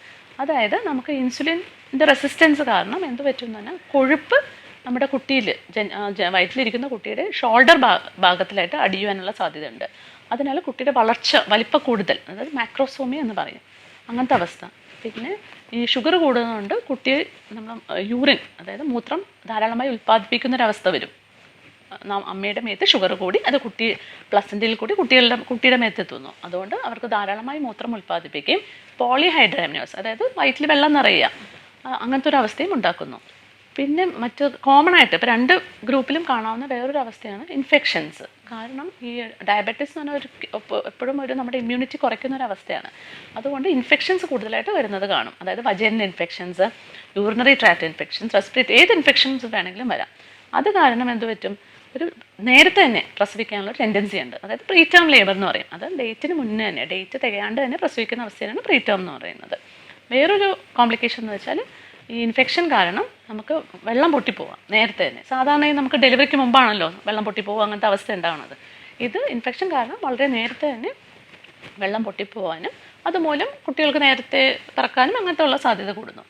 അതായത് നമുക്ക് ഇൻസുലിന്റെ റെസിസ്റ്റൻസ് കാരണം എന്ത് പറ്റും എന്ന് കൊഴുപ്പ് നമ്മുടെ കുട്ടിയിൽ വയറ്റിലിരിക്കുന്ന കുട്ടിയുടെ ഷോൾഡർ ഭാഗത്തിലായിട്ട് അടിയുവാനുള്ള സാധ്യതയുണ്ട്. അതിനാൽ കുട്ടിയുടെ വളർച്ച വലിപ്പ കൂടുതൽ അതായത് മാക്രോസോമിയ എന്ന് പറയും. അങ്ങനത്തെ അവസ്ഥ. പിന്നെ ഈ ഷുഗർ കൂടുന്നതുകൊണ്ട് കുട്ടി നമ്മൾ യൂറിൻ അതായത് മൂത്രം ധാരാളമായി ഉൽപ്പാദിപ്പിക്കുന്ന ഒരവസ്ഥ വരും അമ്മയുടെ മേത്ത് ഷുഗർ കൂടി അത് കുട്ടി പ്ലസന്റിൽ കൂടി കുട്ടികളുടെ കുട്ടിയുടെ മേത്ത് എത്തുന്നു. അതുകൊണ്ട് അവർക്ക് ധാരാളമായി മൂത്രം ഉൽപ്പാദിപ്പിക്കുകയും പോളിഹൈഡ്രാമിനോസ് അതായത് വയറ്റിൽ വെള്ളം നിറയുക അങ്ങനത്തെ ഒരു അവസ്ഥയും ഉണ്ടാക്കുന്നു. പിന്നെ മറ്റു കോമൺ ആയിട്ട് ഇപ്പോൾ രണ്ട് ഗ്രൂപ്പിലും കാണാവുന്ന വേറൊരു അവസ്ഥയാണ് ഇൻഫെക്ഷൻസ് കാരണം ഈ ഡയബറ്റീസ് എന്ന് പറഞ്ഞ ഒരു എപ്പോഴും ഒരു നമ്മുടെ ഇമ്മ്യൂണിറ്റി കുറയ്ക്കുന്ന ഒരു അവസ്ഥയാണ്. അതുകൊണ്ട് ഇൻഫെക്ഷൻസ് കൂടുതലായിട്ട് വരുന്നത് കാണും. അതായത് vaginal infections urinary tract infections respirate ഏത് ഇൻഫെക്ഷൻസ് വേണമെങ്കിലും വരാം. അത് കാരണം എന്ത് പറ്റും? ഒരു നേരത്തെ തന്നെ പ്രസവിക്കാനുള്ള ടെൻഡൻസി ഉണ്ട്. അതായത് പ്രീ ടേം ലേബർ എന്ന് പറയും. അത് ഡേറ്റിന് മുന്നേ തന്നെ ഡേറ്റ് തികയാണ്ട് തന്നെ പ്രസവിക്കുന്ന അവസ്ഥയാണ് പ്രീ ടേം എന്ന് പറയുന്നത്. വേറൊരു കോംപ്ലിക്കേഷൻ എന്ന് വെച്ചാൽ ഈ ഇൻഫെക്ഷൻ കാരണം നമുക്ക് വെള്ളം പൊട്ടിപ്പോവാം നേരത്തെ തന്നെ. സാധാരണ നമുക്ക് ഡെലിവറിക്ക് മുമ്പാണല്ലോ വെള്ളം പൊട്ടിപ്പോവുക അങ്ങനത്തെ അവസ്ഥ ഉണ്ടാവുന്നത് ഇത് ഇൻഫെക്ഷൻ കാരണം വളരെ നേരത്തെ തന്നെ വെള്ളം പൊട്ടിപ്പോവാനും അതുമൂലം കുട്ടികൾക്ക് നേരത്തെ പിറക്കാനും അങ്ങനത്തെ ഉള്ള സാധ്യത കൂടുന്നു.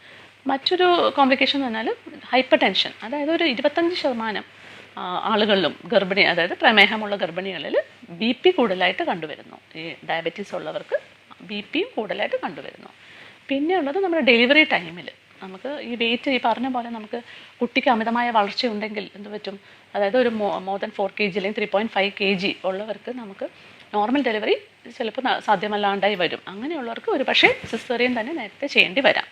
മറ്റൊരു കോംപ്ലിക്കേഷൻ എന്ന് പറഞ്ഞാൽ ഹൈപ്പർ ടെൻഷൻ അതായത് ഒരു ഇരുപത്തഞ്ച് ശതമാനം ആളുകളിലും ഗർഭിണി അതായത് പ്രമേഹമുള്ള ഗർഭിണികളിൽ ബി പി കൂടുതലായിട്ട് കണ്ടുവരുന്നു. ഈ ഡയബറ്റീസ് ഉള്ളവർക്ക് ബി പിയും കൂടുതലായിട്ട് കണ്ടുവരുന്നു. പിന്നെയുള്ളത് നമ്മുടെ ഡെലിവറി ടൈമിൽ നമുക്ക് ഈ വെയിറ്റ് ഈ പറഞ്ഞ പോലെ നമുക്ക് കുട്ടിക്ക് അമിതമായ വളർച്ചയുണ്ടെങ്കിൽ എന്ത് പറ്റും? അതായത് ഒരു more than four K G അല്ലെങ്കിൽ three point five K G ഉള്ളവർക്ക് നമുക്ക് നോർമൽ ഡെലിവറി ചിലപ്പോൾ സാധ്യമല്ലാണ്ടായി വരും. അങ്ങനെയുള്ളവർക്ക് ഒരു പക്ഷേ സിസ്റ്റേറിയൻ തന്നെ നേരത്തെ ചെയ്യേണ്ടി വരാം.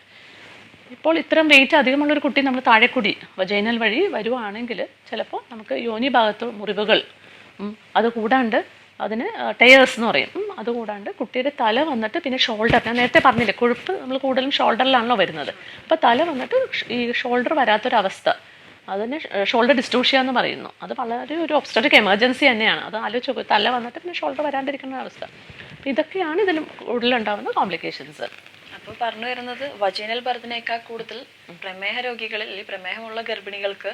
ഇപ്പോൾ ഇത്തരം വെയിറ്റ് അധികമുള്ളൊരു കുട്ടി നമ്മൾ താഴെക്കുടി വജൈനൽ വഴി വരുവാണെങ്കിൽ ചിലപ്പോൾ നമുക്ക് യോനി ഭാഗത്ത് മുറിവുകൾ അത് കൂടാണ്ട് അതിന് ടയേഴ്സ് എന്ന് പറയും. അതുകൂടാണ്ട് അത് കുട്ടിയുടെ തല വന്നിട്ട് പിന്നെ ഷോൾഡർ ഞാൻ നേരത്തെ പറഞ്ഞില്ലേ കൊഴുപ്പ് നമ്മൾ കൂടുതലും ഷോൾഡറിലാണല്ലോ വരുന്നത്. അപ്പോൾ തല വന്നിട്ട് ഈ ഷോൾഡർ വരാത്തൊരവസ്ഥ. അതിന് ഷോൾഡർ ഡിസ്റ്റോഷ്യ എന്ന് പറയുന്നു. അത് വളരെ ഒരു ഒബ്സ്റ്ററ്റിക് എമർജൻസി തന്നെയാണ്. അത് ആലോചിച്ച് നോക്കും തല വന്നിട്ട് പിന്നെ ഷോൾഡർ വരാണ്ടിരിക്കുന്ന അവസ്ഥ അപ്പം ഇതൊക്കെയാണ് ഇതിൽ കൂടുതലുണ്ടാകുന്ന കോംപ്ലിക്കേഷൻസ് അപ്പോൾ പറഞ്ഞു വരുന്നത് വജൈനൽ ബർത്തിനേക്കാൾ കൂടുതൽ പ്രമേഹ രോഗികളിൽ ഈ പ്രമേഹമുള്ള ഗർഭിണികൾക്ക്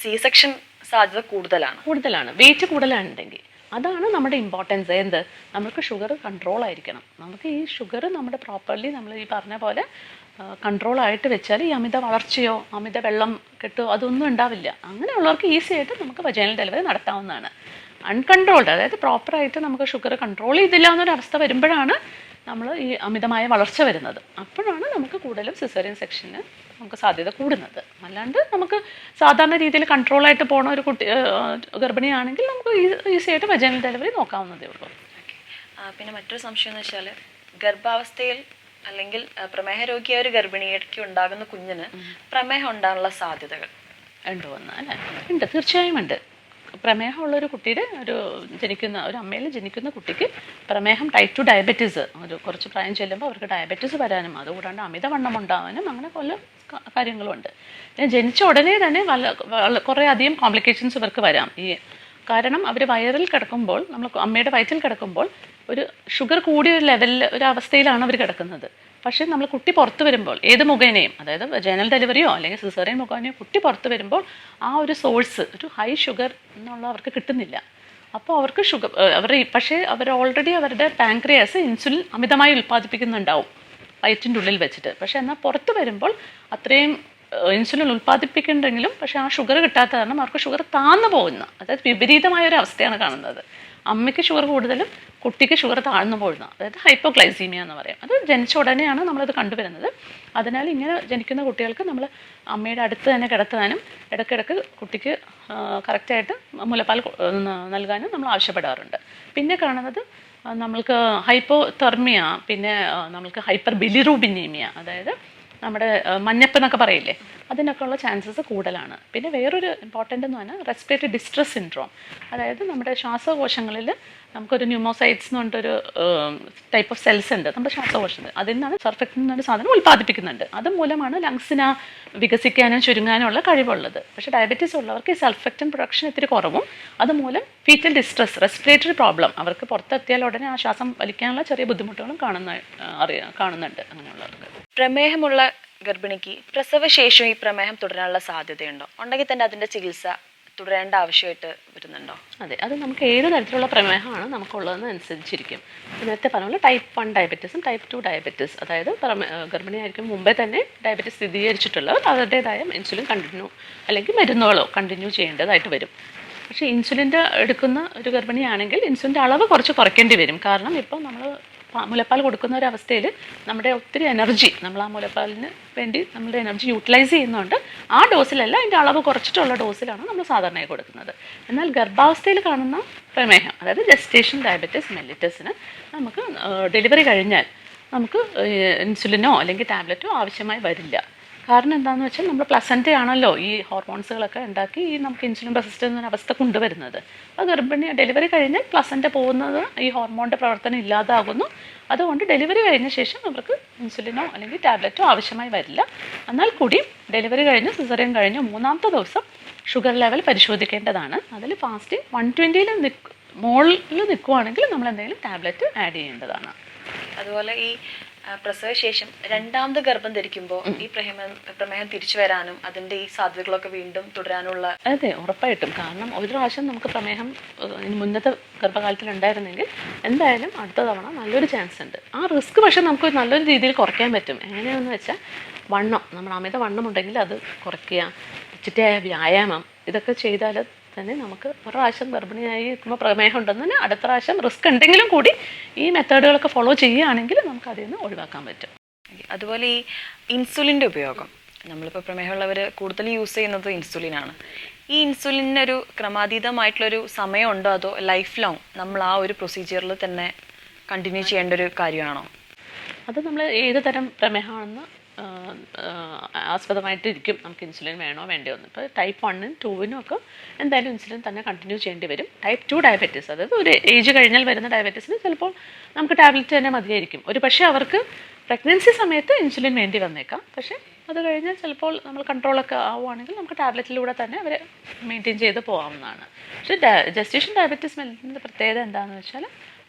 സി സെക്ഷൻ സാധ്യത കൂടുതലാണ്. കൂടുതലാണ്. വെയിറ്റ് കൂടുതലാണെങ്കിൽ. അതാണ് നമ്മുടെ ഇമ്പോർട്ടൻസ് എന്ത്? നമുക്ക് ഷുഗർ കൺട്രോൾ ആയിരിക്കണം. നമുക്ക് ഈ ഷുഗർ നമ്മുടെ പ്രോപ്പർലി നമ്മൾ ഈ പറഞ്ഞ പോലെ കൺട്രോൾ ആയിട്ട് വെച്ചാൽ ഈ അമിത വളർച്ചയോ അമിത വെള്ളം കെട്ടോ അതൊന്നും ഉണ്ടാവില്ല. അങ്ങനെയുള്ളവർക്ക് ഈസി ആയിട്ട് നമുക്ക് വജൈനൽ ഡെലിവറി നടത്താവുന്നതാണ്. അൺകൺട്രോൾഡ് അതായത് പ്രോപ്പറായിട്ട് നമുക്ക് ഷുഗർ കൺട്രോൾ ചെയ്തില്ല എന്നൊരവസ്ഥ വരുമ്പോഴാണ് നമ്മൾ ഈ അമിതമായ വളർച്ച വരുന്നത്. അപ്പോഴാണ് നമുക്ക് കൂടുതലും സിസേറിയൻ സെക്ഷന് നമുക്ക് സാധ്യത കൂടുന്നത്. അല്ലാണ്ട് നമുക്ക് സാധാരണ രീതിയിൽ കൺട്രോളായിട്ട് പോണ ഒരു കുട്ടി ഗർഭിണിയാണെങ്കിൽ നമുക്ക് ഈസി ആയിട്ട് വജനൽ ഡെലിവറി നോക്കാവുന്നതേ ഉള്ളൂ. പിന്നെ മറ്റൊരു സംശയം എന്ന് വെച്ചാൽ ഗർഭാവസ്ഥയിൽ അല്ലെങ്കിൽ പ്രമേഹ രോഗിയായ ഒരു ഗർഭിണിക്ക് ഉണ്ടാകുന്ന കുഞ്ഞിന് പ്രമേഹം ഉണ്ടാകാനുള്ള സാധ്യതകൾ. ഉണ്ടോ എന്ന് അല്ലേ? ഉണ്ട് തീർച്ചയായും ഉണ്ട്. പ്രമേഹമുള്ള ഒരു കുട്ടിയുടെ ഒരു ജനിക്കുന്ന ഒരു അമ്മയിൽ ജനിക്കുന്ന കുട്ടിക്ക് പ്രമേഹം ടൈപ്പ് ടു ഡയബറ്റീസ് ഒരു കുറച്ച് പ്രായം ചെല്ലുമ്പോൾ അവർക്ക് ഡയബറ്റീസ് വരാനും അതുകൂടാണ്ട് അമിതവണ്ണം ഉണ്ടാവാനും അങ്ങനെ പല കാര്യങ്ങളുണ്ട്. പിന്നെ ജനിച്ച ഉടനെ തന്നെ വല്ല- കുറേ അധികം കോംപ്ലിക്കേഷൻസ് ഇവർക്ക് വരാം. ഈ കാരണം അവർ വയറിൽ കിടക്കുമ്പോൾ നമ്മൾ അമ്മയുടെ വയറ്റിൽ കിടക്കുമ്പോൾ ഒരു ഷുഗർ കൂടിയ ഒരു ലെവലിൽ ഒരു അവസ്ഥയിലാണ് അവർ കിടക്കുന്നത്. പക്ഷേ നമ്മൾ കുട്ടി പുറത്ത് വരുമ്പോൾ ഏത് മുഖേനയും അതായത് ജനൽ ഡെലിവറിയോ അല്ലെങ്കിൽ സിസേറിയൻ മുഖേനയോ കുട്ടി പുറത്ത് വരുമ്പോൾ ആ ഒരു സോഴ്സ് ഒരു ഹൈ ഷുഗർ എന്നുള്ള അവർക്ക് കിട്ടുന്നില്ല. അപ്പോൾ അവർക്ക് ഷുഗർ അവർ പക്ഷേ അവർ ഓൾറെഡി അവരുടെ പാങ്ക്രിയാസ് ഇൻസുലിൻ അമിതമായി ഉൽപ്പാദിപ്പിക്കുന്നുണ്ടാവും വയറ്റിന്റെ ഉള്ളിൽ വെച്ചിട്ട്. പക്ഷേ എന്നാൽ പുറത്ത് വരുമ്പോൾ അത്രയും ഇൻസുലിൻ ഉൽപ്പാദിപ്പിക്കുന്നുണ്ടെങ്കിലും പക്ഷേ ആ ഷുഗർ കിട്ടാത്ത കാരണം അവർക്ക് ഷുഗർ താന്നു പോകുന്ന അതായത് വിപരീതമായ ഒരു അവസ്ഥയാണ് കാണുന്നത്. അമ്മയ്ക്ക് ഷുഗർ കൂടുതലും കുട്ടിക്ക് ഷുഗർ താഴ്ന്നു അതായത് ഹൈപ്പോഗ്ലൈസീമിയ എന്ന് പറയും. അത് ജനിച്ച ഉടനെയാണ് നമ്മളത് കണ്ടുവരുന്നത്. അതിനാൽ ഇങ്ങനെ ജനിക്കുന്ന കുട്ടികൾക്ക് നമ്മൾ അമ്മയുടെ അടുത്ത് തന്നെ കിടത്താനും ഇടയ്ക്കിടയ്ക്ക് കുട്ടിക്ക് കറക്റ്റായിട്ട് മുലപ്പാൽ നൽകാനും നമ്മൾ ആവശ്യപ്പെടാറുണ്ട്. പിന്നെ കാണുന്നത് നമ്മൾക്ക് ഹൈപ്പോ തെർമിയ പിന്നെ നമ്മൾക്ക് ഹൈപ്പർ ബിലിറൂബിനീമിയ അതായത് നമ്മുടെ മഞ്ഞപ്പ് എന്നൊക്കെ പറയില്ലേ? അതിനൊക്കെ ഉള്ള ചാൻസസ് കൂടുതലാണ്. പിന്നെ വേറൊരു ഇമ്പോർട്ടന്റ് എന്ന് പറഞ്ഞാൽ റെസ്പിറേറ്ററി ഡിസ്ട്രസ് സിൻഡ്രോം അതായത് നമ്മുടെ ശ്വാസകോശങ്ങളിൽ നമുക്കൊരു ന്യൂമോസൈറ്റ്സ് എന്ന് പറഞ്ഞൊരു ടൈപ്പ് ഓഫ് സെൽസ് ഉണ്ട്. നമ്മുടെ ശ്വാസകോശത്തിൽ. അതിൽ നിന്നാണ് സർഫക്റ്റ് എന്നൊരു സാധനം ഉൽപ്പാദിപ്പിക്കുന്നുണ്ട്. അത് മൂലമാണ് ലങ്സിന് വികസിക്കാനും ചുരുങ്ങാനും ഉള്ള കഴിവുള്ളത്. പക്ഷേ ഡയബറ്റീസ് ഉള്ളവർക്ക് ഈ സൾഫക്റ്റൻ പ്രൊഡക്ഷൻ ഇത്തിരി കുറവും. അതുമൂലം ഫീറ്റൽ ഡിസ്ട്രസ് റെസ്പിറേറ്ററി പ്രോബ്ലം അവർക്ക് പുറത്തെത്തിയാൽ ഉടനെ ആ ശ്വാസം വലിക്കാനുള്ള ചെറിയ ബുദ്ധിമുട്ടുകളും കാണുന്ന അറിയാം കാണുന്നുണ്ട് അങ്ങനെയുള്ളവർക്ക്. പ്രമേഹമുള്ള ഗർഭിണിക്ക് പ്രസവശേഷം ഈ പ്രമേഹം തുടരാനുള്ള സാധ്യതയുണ്ടോ? ഉണ്ടെങ്കിൽ തന്നെ അതിന്റെ ചികിത്സ തുടരേണ്ട ആവശ്യമായിട്ട് വരുന്നുണ്ടോ? അതെ അത് നമുക്ക് ഏത് തരത്തിലുള്ള പ്രമേഹമാണ് നമുക്കുള്ളതെന്ന് അനുസരിച്ചിരിക്കും നേരത്തെ പറഞ്ഞ ടൈപ്പ് വൺ ഡയബറ്റീസും ടൈപ്പ് ടു ഡയബറ്റീസ് അതായത് ഗർഭിണിയായിരിക്കും മുമ്പേ തന്നെ ഡയബറ്റീസ് സ്ഥിരീകരിച്ചിട്ടുള്ളവർ അവരുടേതായ ഇൻസുലിൻ കണ്ടിന്യൂ അല്ലെങ്കിൽ മരുന്നുകളോ കണ്ടിന്യൂ ചെയ്യേണ്ടതായിട്ട് വരും. പക്ഷേ ഇൻസുലിന്റെ എടുക്കുന്ന ഒരു ഗർഭിണിയാണെങ്കിൽ ഇൻസുലിന്റെ അളവ് കുറച്ച് കുറയ്ക്കേണ്ടി വരും. കാരണം ഇപ്പോൾ നമ്മൾ മുലപ്പാൽ കൊടുക്കുന്ന ഒരു അവസ്ഥയിൽ നമ്മുടെ ഒത്തിരി എനർജി നമ്മൾ ആ മുലപ്പാലിന് വേണ്ടി നമ്മുടെ എനർജി യൂട്ടിലൈസ് ചെയ്യുന്നുണ്ട്. ആ ഡോസിലല്ല അതിന്റെ അളവ് കുറച്ചിട്ടുള്ള ഡോസിലാണ് നമ്മൾ സാധാരണയായി കൊടുക്കുന്നത്. എന്നാൽ ഗർഭാവസ്ഥയിൽ കാണുന്ന പ്രമേഹം അതായത് ജസ്റ്റേഷൻ ഡയബറ്റിസ് മെല്ലിറ്റസിന് നമുക്ക് ഡെലിവറി കഴിഞ്ഞാൽ നമുക്ക് ഇൻസുലിനോ അല്ലെങ്കിൽ ടാബ്ലറ്റോ ആവശ്യമായി വരില്ല. കാരണം എന്താണെന്ന് വെച്ചാൽ നമ്മൾ പ്ലസന്റ് ആണല്ലോ ഈ ഹോർമോൺസുകളൊക്കെ ഉണ്ടാക്കി ഈ നമുക്ക് ഇൻസുലിൻ റെസിസ്റ്റൻസ് എന്ന അവസ്ഥ കൊണ്ടുവരുന്നത്. അപ്പോൾ ഗർഭിണി ഡെലിവറി കഴിഞ്ഞ് പ്ലസന്റ് പോകുന്നത് ഈ ഹോർമോണിന്റെ പ്രവർത്തനം ഇല്ലാതാകുന്നു. അതുകൊണ്ട് ഡെലിവറി കഴിഞ്ഞ ശേഷം അവർക്ക് ഇൻസുലിനോ അല്ലെങ്കിൽ ടാബ്ലറ്റോ ആവശ്യമായി വരില്ല. എന്നാൽ കൂടി ഡെലിവറി കഴിഞ്ഞ് സിസറിയൻ കഴിഞ്ഞ് മൂന്നാമത്തെ ദിവസം ഷുഗർ ലെവൽ പരിശോധിക്കേണ്ടതാണ്. അതിൽ ഫാസ്റ്റ് വൺ ട്വന്റിയിൽ നിൽക്കും മുകളിൽ നിൽക്കുവാണെങ്കിൽ നമ്മൾ എന്തെങ്കിലും ടാബ്ലറ്റ് ആഡ് ചെയ്യേണ്ടതാണ്. അതുപോലെ ഈ പ്രസവശേഷം രണ്ടാമത് ഗർഭം ധരിക്കുമ്പോൾ ഈ പ്രമേഹം പ്രമേഹം തിരിച്ചു വരാനും അതിന്റെ ഈ സാധ്യതകളൊക്കെ വീണ്ടും തുടരാനുള്ള അതെ ഉറപ്പായിട്ടും. കാരണം ഒരു പ്രാവശ്യം നമുക്ക് പ്രമേഹം മുന്നത്തെ ഗർഭകാലത്തിൽ ഉണ്ടായിരുന്നെങ്കിൽ എന്തായാലും അടുത്ത തവണ നല്ലൊരു ചാൻസ് ഉണ്ട്. ആ റിസ്ക് പക്ഷെ നമുക്ക് നല്ലൊരു രീതിയിൽ കുറയ്ക്കാൻ പറ്റും. എങ്ങനെയാണെന്ന് വെച്ചാൽ വണ്ണം നമ്മുടെ അമിത വണ്ണം ഉണ്ടെങ്കിൽ അത് കുറയ്ക്കുക. ചിട്ടയായ വ്യായാമം ഇതൊക്കെ ചെയ്താൽ തന്നെ നമുക്ക് ഒരു പ്രാവശ്യം ഗർഭിണിയായി ഇരിക്കുമ്പോൾ പ്രമേഹം ഉണ്ടെന്ന് തന്നെ അടുത്ത പ്രാവശ്യം റിസ്ക് ഉണ്ടെങ്കിലും കൂടി ഈ മെത്തേഡുകളൊക്കെ ഫോളോ ചെയ്യുകയാണെങ്കിൽ നമുക്ക് അതിൽ നിന്ന് ഒഴിവാക്കാൻ പറ്റും. അതുപോലെ ഈ ഇൻസുലിന്റെ ഉപയോഗം. നമ്മളിപ്പോൾ പ്രമേഹമുള്ളവർ കൂടുതൽ യൂസ് ചെയ്യുന്നത് ഇൻസുലിനാണ്. ഈ ഇൻസുലിനൊരു ക്രമാതീതമായിട്ടുള്ളൊരു സമയമുണ്ടോ അതോ ലൈഫ് ലോങ് നമ്മൾ ആ ഒരു പ്രൊസീജിയറിൽ തന്നെ കണ്ടിന്യൂ ചെയ്യേണ്ട ഒരു കാര്യമാണോ? അത് നമ്മൾ ഏത് തരം പ്രമേഹമാണെന്ന് ആസ്പദമായിട്ടിരിക്കും. നമുക്ക് ഇൻസുലിൻ വേണോ വേണ്ടയോ എന്ന്. ഇപ്പോൾ ടൈപ്പ് വണ്ണിനും ടൂവിനും ഒക്കെ എന്തായാലും ഇൻസുലിൻ തന്നെ കണ്ടിന്യൂ ചെയ്യേണ്ടി വരും. ടൈപ്പ് ടു ഡയബറ്റീസ് അതായത് ഒരു ഏജ് കഴിഞ്ഞാൽ വരുന്ന ഡയബറ്റീസിന് ചിലപ്പോൾ നമുക്ക് ടാബ്ലറ്റ് തന്നെ മതിയായിരിക്കും. ഒരു പക്ഷേ അവർക്ക് പ്രഗ്നൻസി സമയത്ത് ഇൻസുലിൻ വേണ്ടി വന്നേക്കാം. പക്ഷേ അത് കഴിഞ്ഞാൽ ചിലപ്പോൾ നമ്മൾ കൺട്രോളൊക്കെ ആവുകയാണെങ്കിൽ നമുക്ക് ടാബ്ലറ്റിലൂടെ തന്നെ അവരെ മെയിന്റെയിൻ ചെയ്ത് പോകാവുന്നതാണ്. പക്ഷേ ജസ്റ്റിഷൻ ഡയബറ്റീസ് മെല്ലിന്റെ പ്രത്യേകത എന്താണെന്ന് വെച്ചാൽ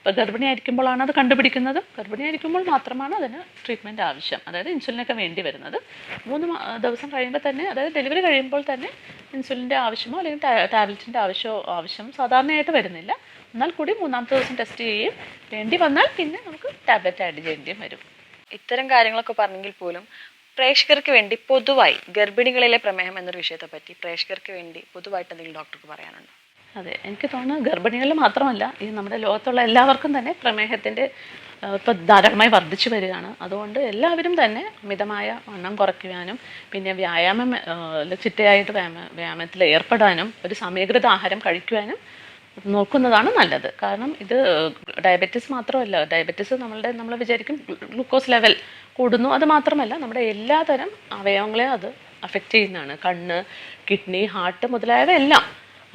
ഇപ്പോൾ ഗർഭിണിയായിരിക്കുമ്പോഴാണ് അത് കണ്ടുപിടിക്കുന്നത്. ഗർഭിണിയായിരിക്കുമ്പോൾ മാത്രമാണ് അതിന് ട്രീറ്റ്മെന്റ് ആവശ്യം. അതായത് ഇൻസുലിനൊക്കെ വേണ്ടി വരുന്നത്. മൂന്ന് ദിവസം കഴിയുമ്പോൾ തന്നെ അതായത് ഡെലിവറി കഴിയുമ്പോൾ തന്നെ ഇൻസുലിന്റെ ആവശ്യമോ അല്ലെങ്കിൽ ടാബ്ലറ്റിന്റെ ആവശ്യമോ ആവശ്യം സാധാരണയായിട്ട് വരുന്നില്ല. എന്നാൽ കൂടി മൂന്നാമത്തെ ദിവസം ടെസ്റ്റ് ചെയ്യുകയും വേണ്ടി വന്നാൽ പിന്നെ നമുക്ക് ടാബ്ലറ്റ് ആഡ് ചെയ്യേണ്ടിയും വരും. ഇത്തരം കാര്യങ്ങളൊക്കെ പറഞ്ഞെങ്കിൽ പോലും പ്രേക്ഷകർക്ക് വേണ്ടി പൊതുവായി ഗർഭിണികളിലെ പ്രമേഹം എന്നൊരു വിഷയത്തെ പറ്റി പ്രേക്ഷകർക്ക് വേണ്ടി പൊതുവായിട്ട് എന്തെങ്കിലും ഡോക്ടർക്ക് പറയാനുണ്ടോ? അതെ എനിക്ക് തോന്നുന്നു ഗർഭിണികളിൽ മാത്രമല്ല ഈ നമ്മുടെ ലോകത്തുള്ള എല്ലാവർക്കും തന്നെ പ്രമേഹത്തിന്റെ ഇപ്പോൾ ധാരാളമായി വർദ്ധിച്ചു വരികയാണ്. അതുകൊണ്ട് എല്ലാവരും തന്നെ മിതമായ വണ്ണം കുറയ്ക്കുവാനും പിന്നെ വ്യായാമം ചിട്ടയായിട്ട് വ്യായാമ വ്യായാമത്തിൽ ഏർപ്പെടാനും ഒരു സമീകൃത ആഹാരം കഴിക്കുവാനും നോക്കുന്നതാണ് നല്ലത്. കാരണം ഇത് ഡയബറ്റീസ് മാത്രമല്ല ഡയബറ്റീസ് നമ്മളുടെ നമ്മൾ വിചാരിക്കും ഗ്ലൂക്കോസ് ലെവൽ കൂടുന്നു. അത് മാത്രമല്ല നമ്മുടെ എല്ലാതരം അവയവങ്ങളെയും അത് അഫക്റ്റ് ചെയ്യുന്നതാണ്. കണ്ണ് കിഡ്നി ഹാർട്ട് മുതലായവ എല്ലാം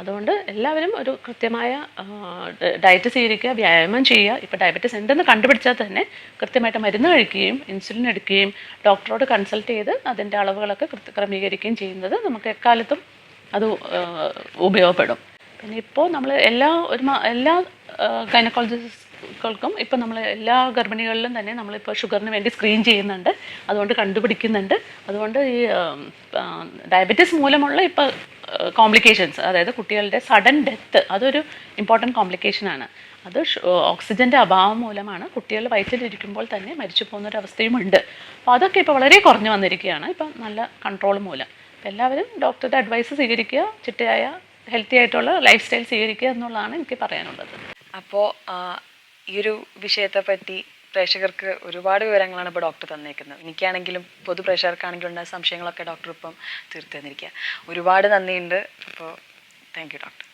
അതുകൊണ്ട് എല്ലാവരും ഒരു കൃത്യമായ ഡയറ്റ് സ്വീകരിക്കുക വ്യായാമം ചെയ്യുക. ഇപ്പോൾ ഡയബറ്റീസ് ഉണ്ടെന്ന് കണ്ടുപിടിച്ചാൽ തന്നെ കൃത്യമായിട്ട് മരുന്ന് കഴിക്കുകയും ഇൻസുലിൻ എടുക്കുകയും ഡോക്ടറോട് കൺസൾട്ട് ചെയ്ത് അതിന്റെ അളവുകളൊക്കെ കൃത്യ ക്രമീകരിക്കുകയും ചെയ്യുന്നത് നമുക്ക് എക്കാലത്തും അത് ഉപയോഗപ്പെടും. പിന്നെ ഇപ്പോൾ നമ്മൾ എല്ലാ ഒരു എല്ലാ എല്ലാ ഗൈനക്കോളജിസ്റ്റുകൾക്കും ഇപ്പം നമ്മൾ എല്ലാ ഗർഭിണികളിലും തന്നെ നമ്മളിപ്പോൾ ഷുഗറിന് വേണ്ടി സ്ക്രീൻ ചെയ്യുന്നുണ്ട്. അതുകൊണ്ട് കണ്ടുപിടിക്കുന്നുണ്ട്. അതുകൊണ്ട് ഈ ഡയബറ്റീസ് മൂലമുള്ള ഇപ്പോൾ കോംപ്ലിക്കേഷൻസ് അതായത് കുട്ടികളുടെ സഡൻ ഡെത്ത് അതൊരു ഇമ്പോർട്ടന്റ് കോംപ്ലിക്കേഷനാണ് അത് ഓക്സിജന്റെ അഭാവം മൂലമാണ് കുട്ടികൾ വയറ്റിലിരിക്കുമ്പോൾ തന്നെ മരിച്ചു പോകുന്ന ഒരു അവസ്ഥയുമുണ്ട് അപ്പോൾ അതൊക്കെ ഇപ്പോൾ വളരെ കുറഞ്ഞു വന്നിരിക്കുകയാണ്. ഇപ്പം നല്ല കൺട്രോൾ മൂലം. അപ്പം എല്ലാവരും ഡോക്ടറുടെ അഡ്വൈസ് സ്വീകരിക്കുക ചിട്ടയായ ഹെൽത്തി ആയിട്ടുള്ള ലൈഫ് സ്റ്റൈൽ സ്വീകരിക്കുക എന്നുള്ളതാണ് എനിക്ക് പറയാനുള്ളത്. അപ്പോൾ ഈ ഒരു വിഷയത്തെ പറ്റി പ്രേക്ഷകർക്ക് ഒരുപാട് വിവരങ്ങളാണ് ഇപ്പോൾ ഡോക്ടർ തന്നേക്കുന്നത്. എനിക്കാണെങ്കിലും പൊതു പ്രേക്ഷകർക്കാണെങ്കിലും ഉണ്ടായ സംശയങ്ങളൊക്കെ ഡോക്ടർ ഇപ്പം തീർത്തു തന്നിരിക്കുക ഒരുപാട് നന്ദിയുണ്ട്. അപ്പോൾ താങ്ക് യു ഡോക്ടർ